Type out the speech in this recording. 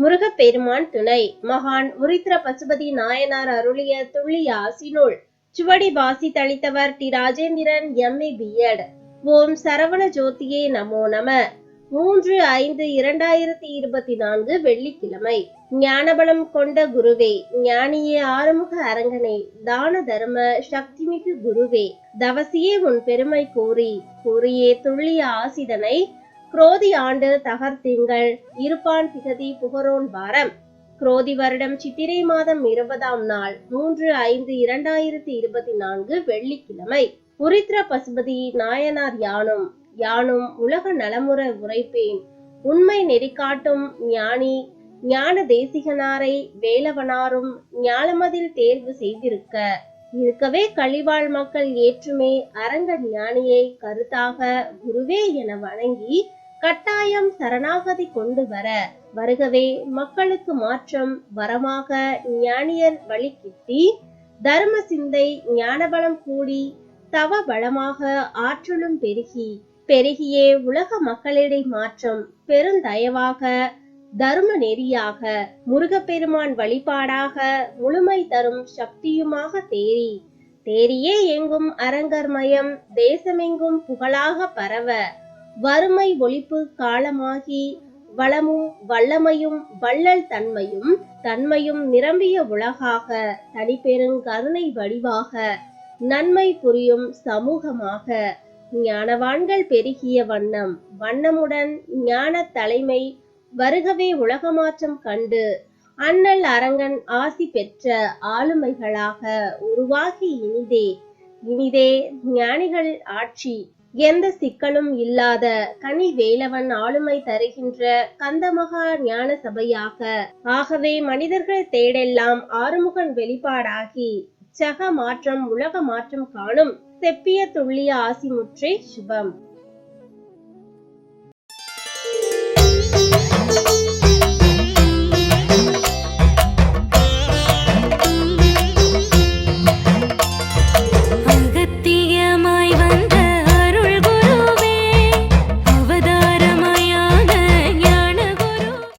முருகப்பெருமான் துணை. மகான் உரித்திர பசுபதி நாயனார் அருளிய துள்ளிய ஆசினுள் சுவடி பாசி தளித்தவர் T Rajendran M A B Ed ஓம் சரவண ஜோதியே நமோ நம. மூன்று ஐந்து இரண்டாயிரத்தி இருபத்தி நான்கு வெள்ளிக்கிழமை. ஞானபலம் கொண்ட குருவே ஞானியே ஆறுமுக அரங்கனே தான தர்ம சக்திமிகு குருவே. தவசியே உன் பெருமை கூறி கூறியே துள்ளிய ஆசிதனை குரோதி ஆண்டு தகர்த்திங்கள். இருப்பான் திகதி புகரோன் வாரம் குரோதி வருடம் சித்திரை மாதம் இருபதாம் நாள் மூன்று ஐந்து இரண்டாயிரத்தி இருபத்தி நான்கு வெள்ளிக்கிழமை. உரித்திர பசுபதி நாயனார் யானும் யானும் உலக நலமுற உரைப்பேன். உண்மை நெறிக்காட்டும் ஞானி ஞான தேசிகனாரை வேலவனாரும் ஞானமதில் தேர்வு செய்திருக்க. இருக்கவே கழிவாழ் மக்கள் ஏற்றுமே அரங்க ஞானியை கருத்தாக குருவே என வணங்கி கட்டாயம் சரணாகதி கொண்டு வர வருகவே மக்களுக்கு மாற்றம் வரமாக ஞானியர் வழி கிட்டி தர்ம சிந்தை ஞானபலம் கூடி தவ பலமாக ஆற்றலும் பெருகி பெருகியே உலக மக்களிடை மாற்றம் பெருந்தயவாக தர்ம நெறியாக முருகப்பெருமான் வழிபாடாக முழுமை தரும் சக்தியுமாக தேறி தேரியே எங்கும் அரங்கர்மயம் தேசமெங்கும் புகழாக பரவ வறுமை ஒழிப்பு காலமாகி வளமும் வல்லமையும் வள்ளல் தன்மையும் தன்மையும் நிரம்பிய உலகாக தனிப்பெருங்கருணை வடிவாக நன்மை புரியும் சமூகமாக ஞானவான்கள் பெருகிய வண்ணம் வண்ணமுடன் ஞான தலைமை வருகவே உலகமாற்றம் கண்டு அண்ணல் அரங்கன் ஆசி பெற்ற ஆளுமைகளாக உருவாகி இனிதே இனிதே ஞானிகள் ஆட்சி எந்த சிக்கலும் இல்லாத கனி வேலவன் ஆளுமை தருகின்ற கந்தமகா ஞான சபையாக. ஆகவே மனிதர்கள் தேடெல்லாம் ஆறுமுகன் வெளிப்பாடாகி சக மாற்றம் உலக மாற்றம் காணும் செப்பிய துள்ளிய ஆசி முற்றே சுபம்.